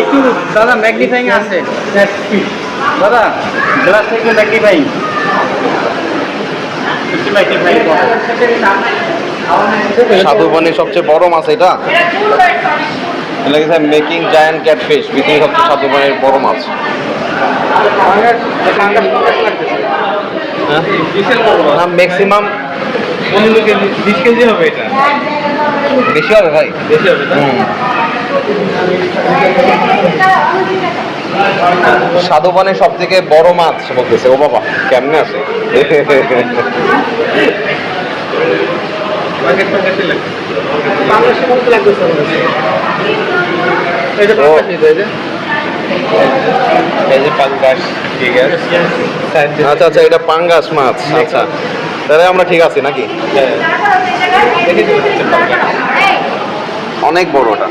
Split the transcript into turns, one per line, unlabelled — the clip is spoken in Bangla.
একটু দাদা ম্যাগনিফাইং আছে। দাদা গ্লাসটা একটু ম্যাগনিফাইং একটু
সাধু পানির সবচেয়ে বড় মাছ এটা। এটা মেকিং জায়ান্ট ক্যাটফিশ পৃথিবীর সবচেয়ে সাধু পানির বড় মাছ। না ম্যাক্সিমাম
কেজি বিশ কেজি হবে এটা।
বেশি হবে ভাই।
বেশি হবে
হুম। সাধু পানির সব থেকে বড় মাছ বলতেছে ও বাবা কেমনে আছে? আচ্ছা আচ্ছা এটা পাঙ্গাস মাছ আচ্ছা। তাহলে আমরা ঠিক আছি নাকি? অনেক বড় ওটা।